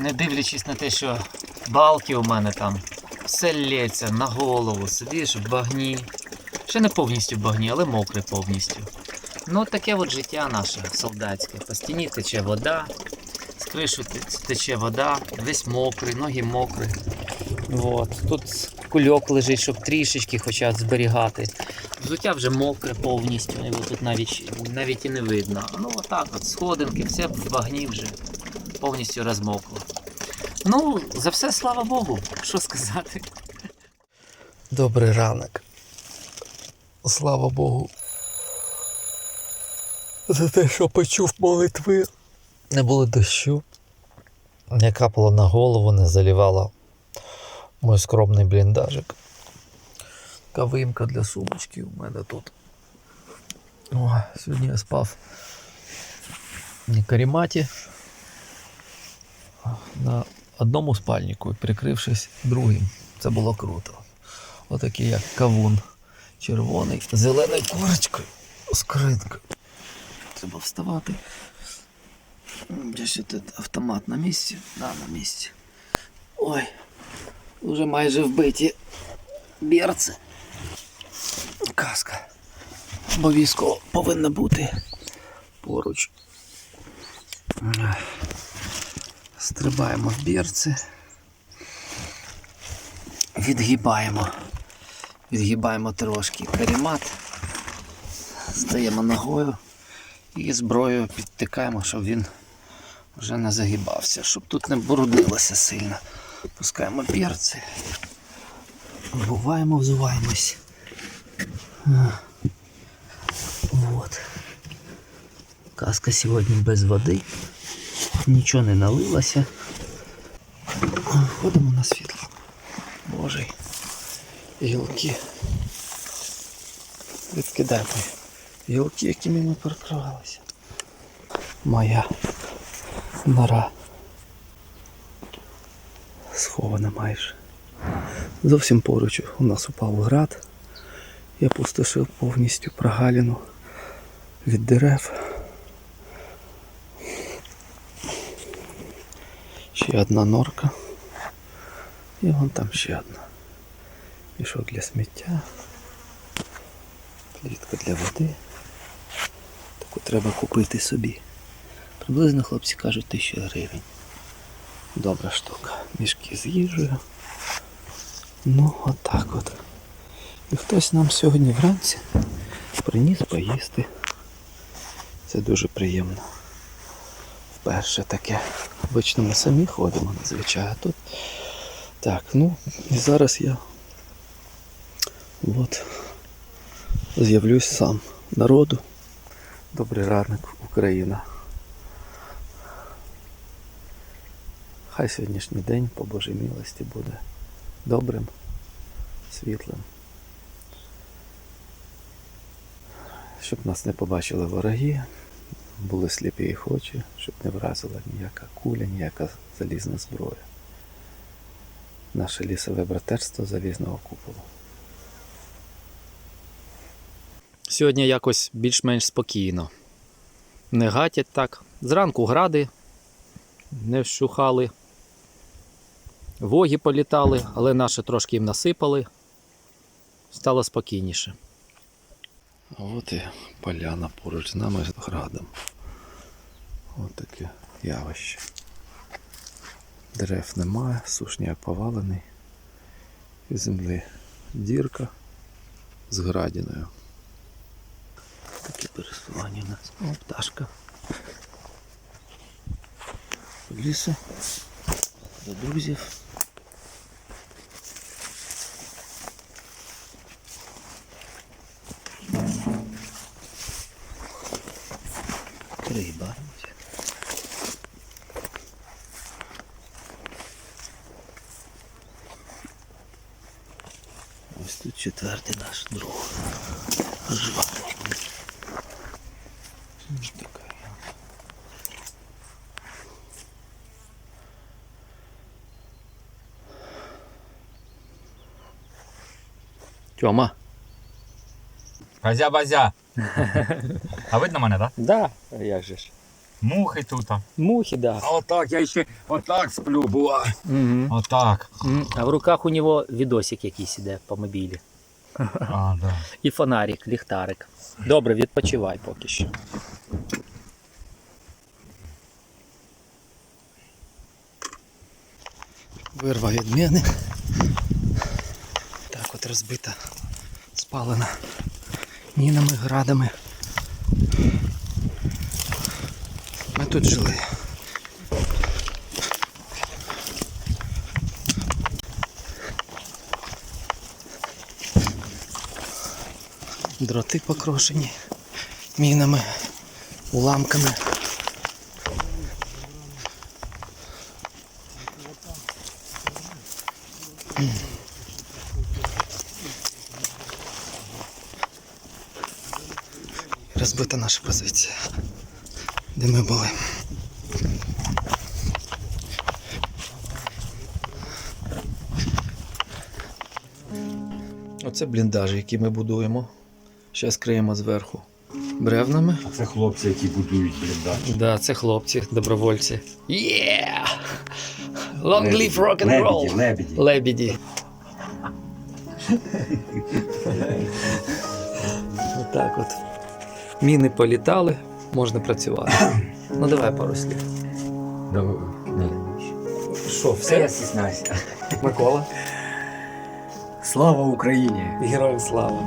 не дивлячись на те, що балки у мене там все лється на голову, сидиш в багні. Ще не повністю в багні, але мокре повністю. Ну, таке от життя наше солдатське. По стіні тече вода, з кришу тече вода, весь мокрий, ноги мокрі. От. Тут кульок лежить, щоб трішечки хоча б зберігати. Взуття вже мокре повністю, його тут навіть, навіть і не видно. Ну отак от, сходинки, все в багні вже повністю розмокло. Ну, за все слава Богу, що сказати. Добрий ранок. Слава Богу. За те, що почув молитви. Не було дощу. Не капало на голову, не залівало мой скромний бліндажик. Така виїмка для сумочки у мене тут. О, сьогодні я спав на каріматі на одному спальнику, прикрившись другим. Це було круто. Отакий як кавун червоний, з зеленою курочкою, скринкою. Треба вставати. Де ще тут автомат на місці? Да, на місці. Ой, вже майже вбиті берці. Каска. Обов'язково повинна бути поруч. Стрибаємо в бірці. Відгибаємо. Відгибаємо трошки карімат. Стаємо ногою і зброєю підтикаємо, щоб він вже не загибався, щоб тут не бруднилося сильно. Пускаємо перці. Вбуваємо, взуваємось. Вот. Каска сьогодні без води. Нічого не налилося. Ходимо на світло. Боже. Гілки. Відкидаємо гілки, якими ми перекривалися. Моя нора. Схована майже. Зовсім поруч у нас упав град. Я пустошив повністю прогаліну від дерев. Ще одна норка. І вон там ще одна. Мішок для сміття. Плітка для води. Таку треба купити собі. Приблизно хлопці кажуть тисячу гривень. Добра штука. Мішки з їжею. Ну, отак от. І хтось нам сьогодні вранці приніс поїсти. Це дуже приємно. Вперше таке. Обично ми самі ходимо зазвичай, а тут. Так, ну і зараз я от з'явлюсь сам народу. Добрий ранок, Україна. Хай сьогоднішній день по Божій милості буде добрим, світлим. Щоб нас не побачили вороги, були сліпі їх очі, щоб не вразила ніяка куля, ніяка залізна зброя. Наше лісове братерство залізного куполу. Сьогодні якось більш-менш спокійно. Не гатять так. Зранку гради не вщухали. Воги політали, але наші трошки їм насипали. Стало спокійніше. А от і поляна поруч з нами з градом. От таке явище. Дерев немає, сушняк повалений. Із землі дірка з градіною. Таке пересування у нас. О, пташка. Лісу. До друзів. риба. Ось тут четвертий наш друг. Жваний. Тьома. Базя-базя. А видно мене, так? Да, а як же ж. Мухи тут. Мухи, да. А отак, я ще отак сплю, була. Угу. Отак. А в руках у нього відосик якийсь іде по мобілі. А, да. І фонарик, ліхтарик. Добре, відпочивай поки що. Вирва від мене. Так от розбита, спалена мінами, градами. Ми тут жили. Дроти покрошені мінами, уламками. Розбита наша позиція, де ми були. Оце бліндажі, які ми будуємо. Зараз криємо зверху бревнами. А це хлопці, які будують бліндаж. Да, це хлопці, добровольці. Yeah! Long live rock and roll! лебеді. Лебіді. Отак от. Міни політали, можна працювати. Ну давай пару слів. Що, Все. Микола? Слава Україні! Героям слава.